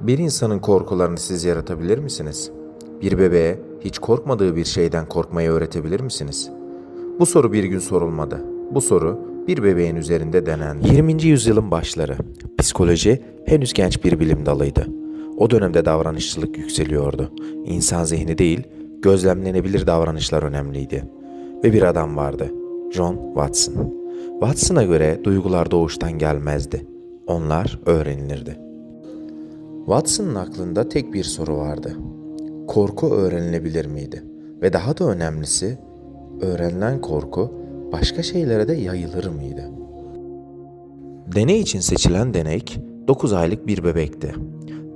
Bir insanın korkularını siz yaratabilir misiniz? Bir bebeğe hiç korkmadığı bir şeyden korkmayı öğretebilir misiniz? Bu soru bir gün sorulmadı. Bu soru bir bebeğin üzerinde denendi. 20. yüzyılın başları. Psikoloji henüz genç bir bilim dalıydı. O dönemde davranışçılık yükseliyordu. İnsan zihni değil, gözlemlenebilir davranışlar önemliydi. Ve bir adam vardı. John Watson. Watson'a göre duygular doğuştan gelmezdi. Onlar öğrenilirdi. Watson'ın aklında tek bir soru vardı. Korku öğrenilebilir miydi? Ve daha da önemlisi, öğrenilen korku başka şeylere de yayılır mıydı? Deney için seçilen denek 9 aylık bir bebekti.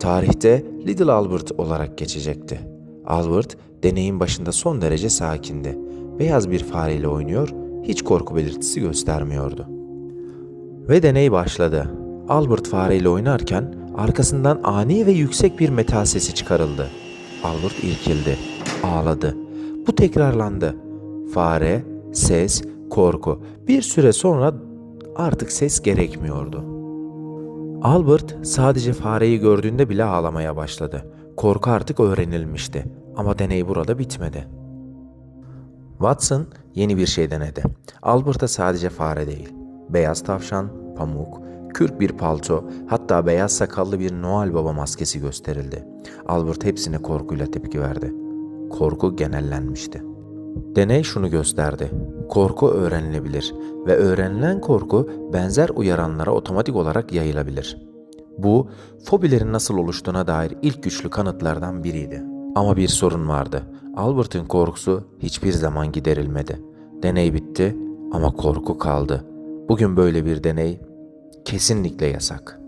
Tarihte Little Albert olarak geçecekti. Albert deneyin başında son derece sakindi. Beyaz bir fareyle oynuyor, hiç korku belirtisi göstermiyordu. Ve deney başladı. Albert fareyle oynarken arkasından ani ve yüksek bir metal sesi çıkarıldı. Albert irkildi, ağladı. Bu tekrarlandı. Fare, ses, korku. Bir süre sonra artık ses gerekmiyordu. Albert sadece fareyi gördüğünde bile ağlamaya başladı. Korku artık öğrenilmişti ama deney burada bitmedi. Watson yeni bir şey denedi. Albert'a sadece fare değil, beyaz tavşan, pamuk, kürk bir palto, hatta beyaz sakallı bir Noel Baba maskesi gösterildi. Albert hepsine korkuyla tepki verdi. Korku genellenmişti. Deney şunu gösterdi. Korku öğrenilebilir ve öğrenilen korku benzer uyaranlara otomatik olarak yayılabilir. Bu, fobilerin nasıl oluştuğuna dair ilk güçlü kanıtlardan biriydi. Ama bir sorun vardı. Albert'ın korkusu hiçbir zaman giderilmedi. Deney bitti ama korku kaldı. Bugün böyle bir deney kesinlikle yasak.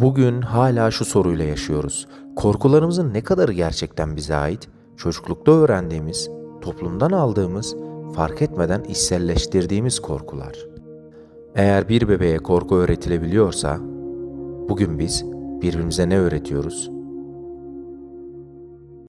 Bugün hala şu soruyla yaşıyoruz. Korkularımızın ne kadarı gerçekten bize ait? Çocuklukta öğrendiğimiz, toplumdan aldığımız, fark etmeden içselleştirdiğimiz korkular. Eğer bir bebeğe korku öğretilebiliyorsa, bugün biz birbirimize ne öğretiyoruz?